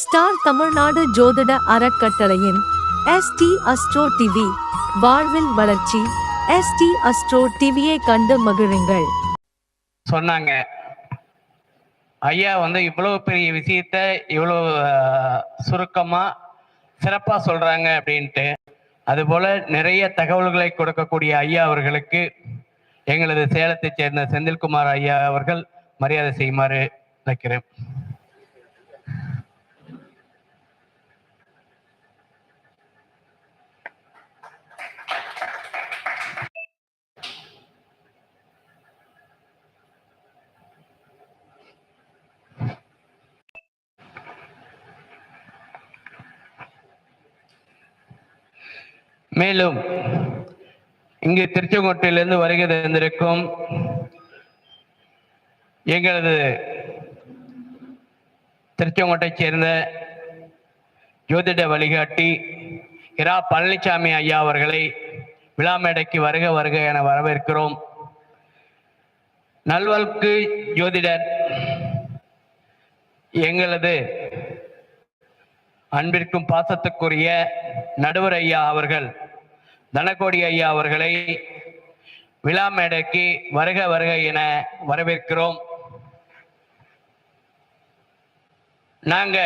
Star Tamil Nadu ஜோதிட அறக்கட்டளையின் ST astro TV வாழ்வில் வளர்ச்சி எஸ்டி அஸ்ட்ரோ டிவியை கண்டு மகிழுங்கள். சொன்னாங்க. ஐயா வந்து இவ்வளவு பெரிய விஷயத்த இவ்வளவு சுருக்கமா சிறப்பா சொல்றாங்க அப்படின்ட்டு. அதுபோல நிறைய தகவல்களை கொடுக்கக்கூடிய ஐயா அவர்களுக்கு எங்களது சேலத்தைச் சேர்ந்த செந்தில்குமார் ஐயா அவர்கள் மரியாதை செய்யுமாறு வைக்கிறேன். மேலும் இங்கு திருச்செங்கோட்டையிலிருந்து வருகை தந்திருக்கும் எங்களது திருச்செங்கோட்டை சேர்ந்த ஜோதிட வழிகாட்டி இரா பழனிசாமி ஐயா அவர்களை விழா மேடைக்கு வருக வருக என வரவேற்கிறோம். நல்வாழ்க்கு ஜோதிடர் எங்களது அன்பிற்கும் பாசத்துக்குரிய நடுவர் ஐயா அவர்கள் தனக்கோடி ஐயா அவர்களை விழா மேடைக்கு வருக வருக என வரவேற்கிறோம். நாங்க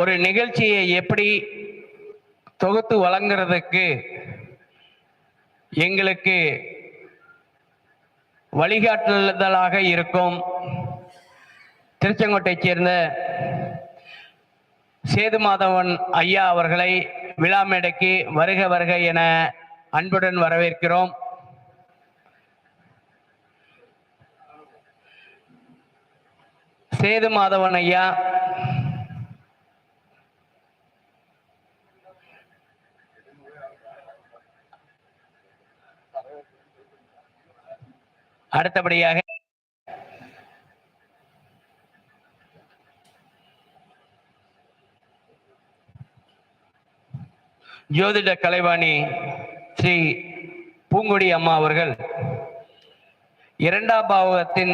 ஒரு நிகழ்ச்சியை எப்படி தொகுத்து வழங்குறதுக்கு எங்களுக்கு வழிகாட்டுதலாக இருக்கும். திருச்செங்கோட்டை சேர்ந்த சேது மாதவன் ஐயா அவர்களை விழா மேடைக்கு வருக வருக என அன்புடன் வரவேற்கிறோம். சேது மாதவன் ஐயா அடுத்தபடியாக ஜோதிட கலைவாணி ஸ்ரீ பூங்கொடி அம்மா அவர்கள் இரண்டாம் பாவகத்தின்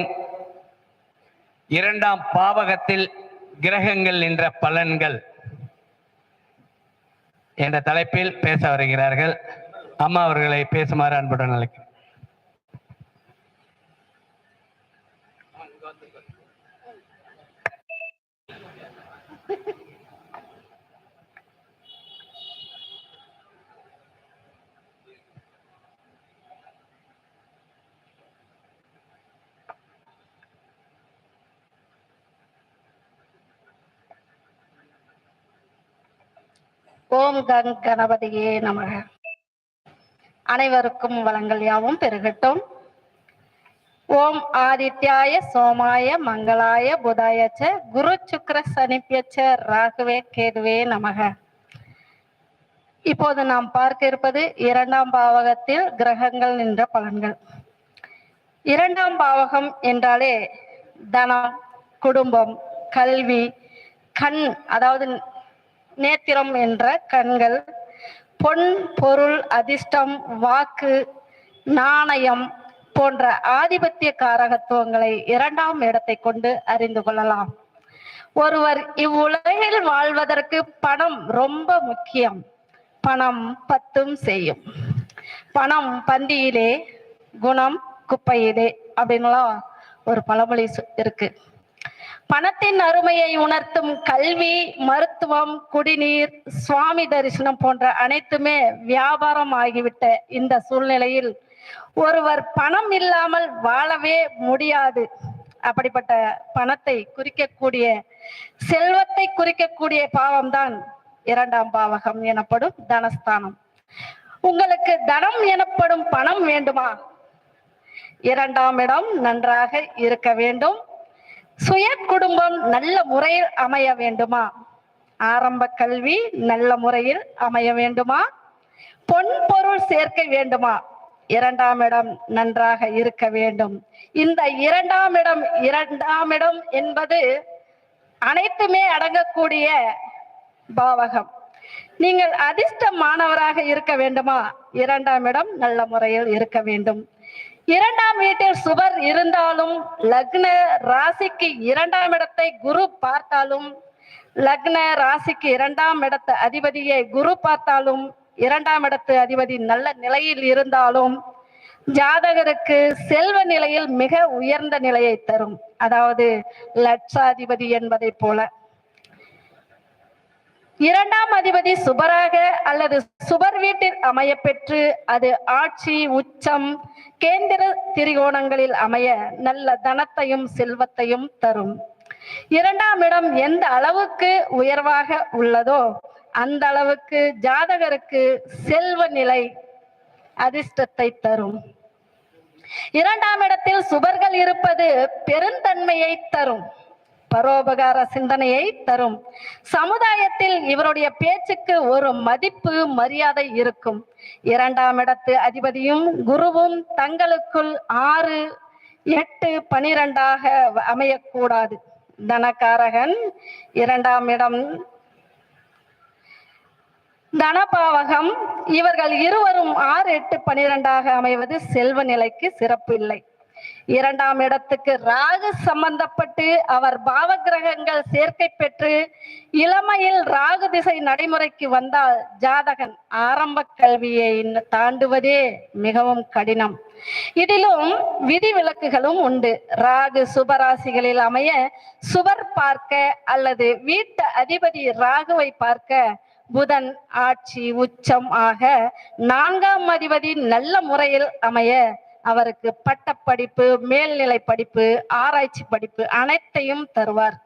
இரண்டாம் பாவகத்தில் கிரகங்கள் என்ற பலன்கள் என்ற தலைப்பில் பேச வருகிறார்கள். அம்மா அவர்களை பேசுமாறு அன்புடன் அழைக்கிறேன். ஓம் கங் கணபதியே நமக. அனைவருக்கும் வளங்கள் யாவும் பெருகட்டும். ஓம் ஆதித்யாய சோமாய மங்களாய புதாயச்ச குரு சுக்கர சனிப்பியச்ச ராகுவே கேதுவே நமக. இப்போது நாம் பார்க்க இருப்பது இரண்டாம் பாவகத்தில் கிரகங்கள் நின்ற பலன்கள். இரண்டாம் பாவகம் என்றாலே தனம் குடும்பம் கல்வி கண் அதாவது நேத்திரம் என்ற கண்கள் பொன் பொருள் அதிர்ஷ்டம் வாக்கு நாணயம் போன்ற ஆதிபத்திய காரகத்துவங்களை இரண்டாம் இடத்தை கொண்டு அறிந்து கொள்ளலாம். ஒருவர் இவ்வுலகில் வாழ்வதற்கு பணம் ரொம்ப முக்கியம். பணம் பத்தும் செய்யும். பணம் பந்தியிலே குணம் குப்பையிலே அப்படின்லாம் ஒரு பழமொழி இருக்கு. பணத்தின் அருமையை உணர்த்தும் கல்வி மருத்துவம் குடிநீர் சுவாமி தரிசனம் போன்ற அனைத்துமே வியாபாரம் ஆகிவிட்ட இந்த சூழ்நிலையில் ஒருவர் பணம் இல்லாமல் வாழவே முடியாது. அப்படிப்பட்ட பணத்தை குறிக்கக்கூடிய செல்வத்தை குறிக்கக்கூடிய பாவம்தான் இரண்டாம் பாவகம் எனப்படும் தனஸ்தானம். உங்களுக்கு தனம் எனப்படும் பணம் வேண்டுமா? இரண்டாம் இடம் நன்றாக இருக்க வேண்டும். சுய குடும்பம் நல்ல முறையில் அமைய வேண்டுமா? ஆரம்ப கல்வி நல்ல முறையில் அமைய வேண்டுமா? பொன் பொருள் சேர்க்கை வேண்டுமா? இரண்டாம் இடம் நன்றாக இருக்க வேண்டும். இந்த இரண்டாம் இடம் இரண்டாம் இடம் என்பது அனைத்துமே அடங்கக்கூடிய பாவகம். நீங்கள் அதிர்ஷ்ட மாணவராக இருக்க வேண்டுமா? இரண்டாம் இடம் நல்ல முறையில் இருக்க வேண்டும். இரண்டாம் வீட்டில் சுவர் இருந்தாலும் லக்ன ராசிக்கு இரண்டாம் இடத்தை குரு பார்த்தாலும் லக்ன ராசிக்கு இரண்டாம் இடத்து அதிபதியை குரு பார்த்தாலும் இரண்டாம் இடத்து அதிபதி நல்ல நிலையில் இருந்தாலும் ஜாதகருக்கு செல்வ நிலையில் மிக உயர்ந்த நிலையை தரும். அதாவது லட்சாதிபதி என்பதை போல. இரண்டாம் அதிபதி சுபராக அல்லது சுபர் வீட்டில் அமைய பெற்று அது ஆட்சி உச்சம் கேந்திர திரிகோணங்களில் அமைய நல்ல தனத்தையும் செல்வத்தையும் தரும். இரண்டாம் இடம் எந்த அளவுக்கு உயர்வாக உள்ளதோ அந்த அளவுக்கு ஜாதகருக்கு செல்வ நிலை அதிர்ஷ்டத்தை தரும். இரண்டாம் இடத்தில் சுபர்கள் இருப்பது பெருந்தன்மையை தரும். பரோபகார சிந்தனையை தரும். சமுதாயத்தில் இவருடைய பேச்சுக்கு ஒரு மதிப்பு மரியாதை இருக்கும். இரண்டாம் இடத்து அதிபதியும் குருவும் தங்களுக்குள் ஆறு எட்டு பனிரெண்டாக அமையக்கூடாது. தனகாரகன் இரண்டாம் இடம். தனபாவகம் இவர்கள் இருவரும் ஆறு எட்டு பனிரெண்டாக அமைவது செல்வ நிலைக்கு சிறப்பு இல்லை. இரண்டாம் இடத்துக்கு ராகு சம்பந்தப்பட்டு அவர் பாவகிரகங்கள் சேர்க்கை பெற்று இளமையில் ராகு திசை நடைமுறைக்கு வந்தால் ஜாதகன் ஆரம்ப கல்வியை தாண்டுவதே மிகவும் கடினம். இதிலும் விதிவிலக்குகளும் உண்டு. ராகு சுபராசிகளில் அமைய சுவர் பார்க்க அல்லது வீட்டு அதிபதி ராகுவை பார்க்க புதன் ஆட்சி உச்சம் ஆக நான்காம் அதிபதி நல்ல முறையில் அமைய அவருக்கு பட்டப்படிப்பு மேல்நிலை படிப்பு ஆராய்ச்சி படிப்பு அனைத்தையும் தருவார்.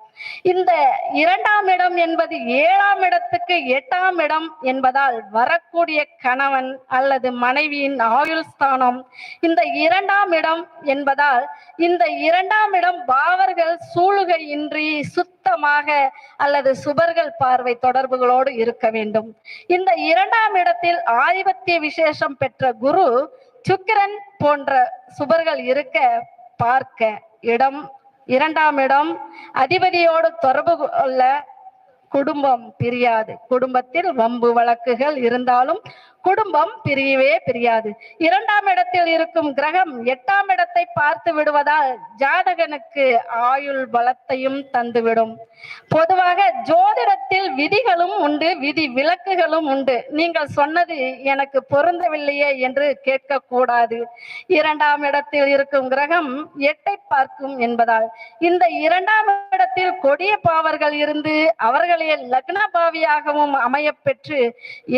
இந்த இரண்டாம் இடம் என்பது ஏழாம் இடத்துக்கு எட்டாம் இடம் என்பதால் வரக்கூடிய கணவன் அல்லது மனைவியின் ஆயுள் ஸ்தானம் இந்த இரண்டாம் இடம் என்பதால் இந்த இரண்டாம் இடம் பாவர்கள் சூழுகையின்றி சுத்தமாக அல்லது சுபர்கள் பார்வை தொடர்புகளோடு இருக்க வேண்டும். இந்த இரண்டாம் இடத்தில் ஆதிபத்திய விசேஷம் பெற்ற குரு சுக்கிரன் போன்ற சுபர்கள் இருக்க பார்க்க இடம் இரண்டாம் இடம் அதிபதியோடு தொடர்பு கொள்ள குடும்பம் பிரியாது. குடும்பத்தில் வம்பு வழக்குகள் இருந்தாலும் குடும்பம் பிரியவே பிரியாது. இரண்டாம் இடத்தில் இருக்கும் கிரகம் எட்டாம் இடத்தை பார்த்து விடுவதால் ஜாதகனுக்கு ஆயுள் பலத்தையும் தந்துவிடும். பொதுவாக ஜோதிடத்தில் விதிகளும் உண்டு விதி விலக்குகளும் உண்டு. நீங்கள் சொன்னது எனக்கு பொருந்தவில்லையே என்று கேட்கக்கூடாது. இரண்டாம் இடத்தில் இருக்கும் கிரகம் எட்டை பார்க்கும் என்பதால் இந்த இரண்டாம் இடத்தில் கொடிய பாவர்கள் இருந்து அவர்களே லக்ன பாவியாகவும் அமைய பெற்று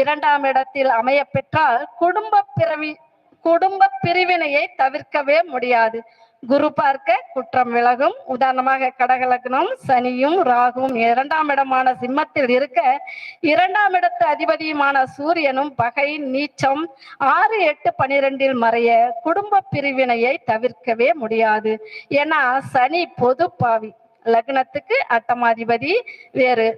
இரண்டாம் இடத்தில் அமைய பெற்றால் குடும்ப பிறவி குடும்ப பிரிவினையை தவிர்க்கவே முடியாது. குரு பார்க்க குற்றம் விலகும். உதாரணமாக கடகலக்னம் சனியும் ராகுவும் இரண்டாம் இடமான சிம்மத்தில் இருக்க இரண்டாம் இடத்து அதிபதியுமான சூரியனும் பகை நீச்சம் ஆறு எட்டு பனிரெண்டில் மறைய குடும்ப பிரிவினையை தவிர்க்கவே முடியாது. ஏன்னா சனி பொது பாவி. லக்னத்துக்கு அட்டமாதிபதி வேறு.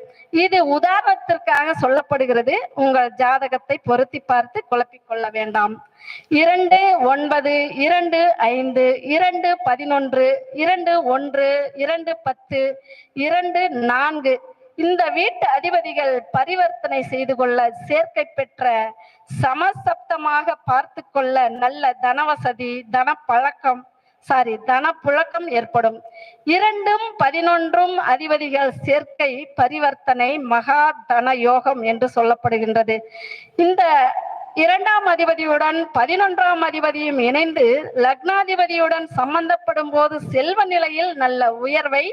இது உதாரணத்திற்காக சொல்லப்படுகிறது. உங்கள் ஜாதகத்தை பொருத்தி பார்த்து குழப்பிக்கொள்ள வேண்டாம். இரண்டு ஒன்பது இரண்டு ஐந்து இரண்டு பதினொன்று இரண்டு ஒன்று இரண்டு பத்து இரண்டு நான்கு. இந்த வீட்டு அதிபதிகள் பரிவர்த்தனை செய்து கொள்ள சேர்க்கை பெற்ற சமசப்தமாக பார்த்து கொள்ள நல்ல தனவசதி பழக்கம் சாரி தனப்புழக்கம் ஏற்படும். இரண்டும் பதினொன்றும் அதிபதிகள் சேர்க்கை பரிவர்த்தனை மகா தன யோகம் என்று சொல்லப்படுகின்றது. இந்த இரண்டாம் அதிபதியுடன் பதினொன்றாம் அதிபதியும் இணைந்து லக்னாதிபதியுடன் சம்பந்தப்படும் போது செல்வ நிலையில் நல்ல உயர்வை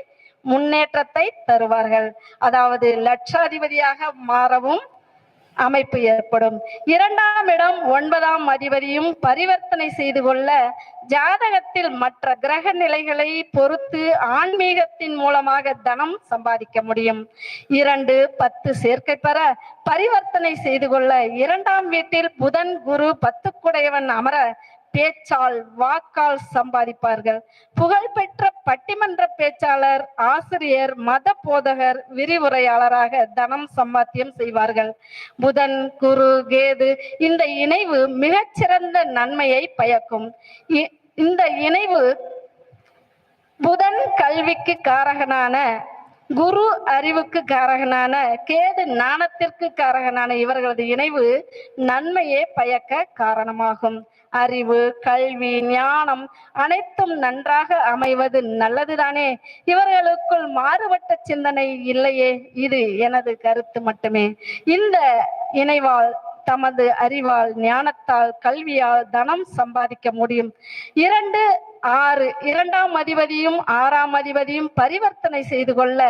முன்னேற்றத்தை தருவார்கள். அதாவது லட்சாதிபதியாக மாறவும் அமைப்பு ஏற்படும். இரண்டாம் இடம் ஒன்பதாம் அதிபதியும் பரிவர்த்தனை செய்து கொள்ள ஜாதகத்தில் மற்ற கிரக நிலைகளை பொறுத்து ஆன்மீகத்தின் மூலமாக தனம் சம்பாதிக்க முடியும். இரண்டு பத்து சேர்க்கை பெற பரிவர்த்தனை செய்து கொள்ள இரண்டாம் வீட்டில் புதன் குரு பத்துக்குடையவன் அமர பேச்சால் வாக்கால் சம்பாதிப்பார்கள். புகழ்பெற்ற பட்டிமன்ற பேச்சாளர் ஆசிரியர் மத போதகர் விரிவுரையாளராக தனம் சம்பாத்தியம் செய்வார்கள். புதன் குரு கேது இந்த இணைவு மிகச்சிறந்த நன்மையை பயக்கும். இ- இந்த இணைவு புதன் கல்விக்கு காரகனான குரு அறிவுக்கு காரகனான கேது ஞானத்திற்கு காரகனான இவர்களது இணைவு நன்மையே பயக்க காரணமாகும். அறிவு கல்வி ஞானம் அனைத்தும் நன்றாக அமைவது நல்லதுதானே? இவர்களுக்குள் மாறுபட்ட சிந்தனை இல்லையே? இது எனது கருத்து மட்டுமே. இந்த இணைவால் தமது அறிவால் ஞானத்தால் கல்வியால் தனம் சம்பாதிக்க முடியும். இரண்டு ஆறு இரண்டாம் அதிபதியும் ஆறாம் அதிபதியும் பரிவர்த்தனை செய்து கொள்ள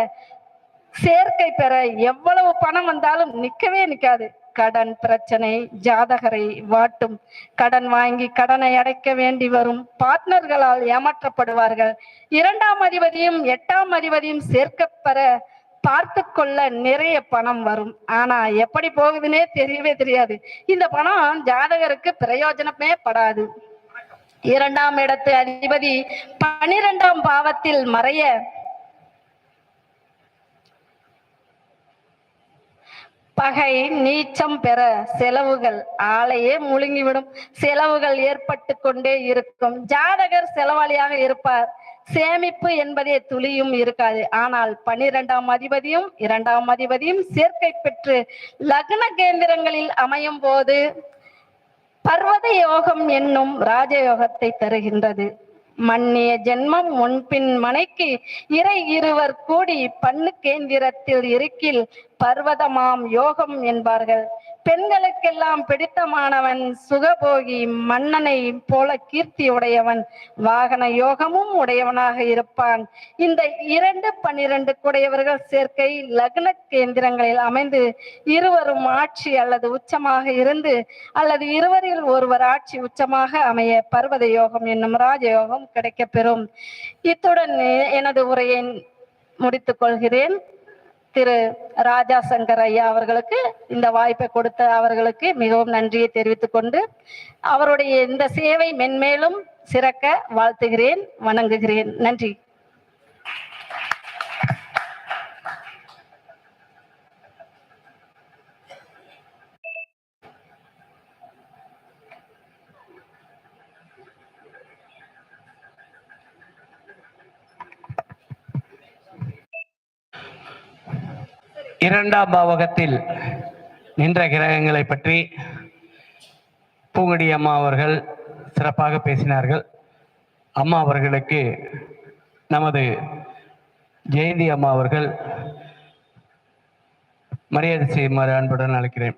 சேர்க்கை பெற எவ்வளவு பணம் வந்தாலும் நிக்கவே நிக்காது. கடன் பிரச்சனை ஜாதகரை வாட்டும். கடன் வாங்கி கடனை அடைக்க வேண்டி வரும். பார்ட்னர்களால் ஏமாற்றப்படுவார்கள். இரண்டாம் அதிபதியும் எட்டாம் அதிபதியும் சேர்க்க பெற பார்த்து கொள்ள நிறைய பணம் வரும். ஆனா எப்படி போகுதுன்னே தெரியவே தெரியாது. இந்த பணம் ஜாதகருக்கு பிரயோஜனமே படாது. இரண்டாம் இடத்து அதிபதி பனிரெண்டாம் பாவத்தில் மறைய பகை நீச்சம் பெற செலவுகள் ஆளையே முழுங்கிவிடும். செலவுகள் ஏற்பட்டு கொண்டே இருக்கும். ஜாதகர் செலவாளியாக இருப்பார். சேமிப்பு என்பதே துளியும் இருக்காது. ஆனால் பனிரெண்டாம் அதிபதியும் இரண்டாம் அதிபதியும் சேர்க்கை பெற்று லக்ன கேந்திரங்களில் அமையும் போது பர்வத யோகம் என்னும் ராஜயோகத்தை தருகின்றது. மன்னிய ஜென்மம் முன்பின் மனைக்கு இறை இருவர் கூடி பண்ணு கேந்திரத்தில் இருக்கில் பர்வதமாம் யோகம் என்பார்கள். பெண்களுக்கெல்லாம் பிடித்தமானவன் சுகபோகி மன்னனை போல கீர்த்தி உடையவன் வாகன யோகமும் உடையவனாக இருப்பான். இந்த இரண்டு பன்னிரண்டு குடையவர்கள் சேர்க்கை லக்ன கேந்திரங்களில் அமைந்து இருவரும் ஆட்சி அல்லது உச்சமாக இருந்து அல்லது இருவரில் ஒருவர் ஆட்சி உச்சமாக அமைய பர்வத யோகம் என்னும் ராஜயோகம் கிடைக்கப்பெறும். இத்துடன் எனது உரையை முடித்துக் கொள்கிறேன். திரு ராஜா சங்கர் ஐயா அவர்களுக்கு இந்த வாய்ப்பை கொடுத்த அவர்களுக்கு மிகவும் நன்றியை தெரிவித்துக் கொண்டு அவருடைய இந்த சேவை மென்மேலும் சிறக்க வாழ்த்துகிறேன் வணங்குகிறேன். நன்றி. இரண்டாம் பாவகத்தில் நின்ற கிரகங்களை பற்றி பூங்கடி அம்மா அவர்கள் சிறப்பாக பேசினார்கள். அம்மா அவர்களுக்கு நமது ஜெயந்தி அம்மா அவர்கள் மரியாதை செய்யுமாறு அன்புடன் அழைக்கிறேன்.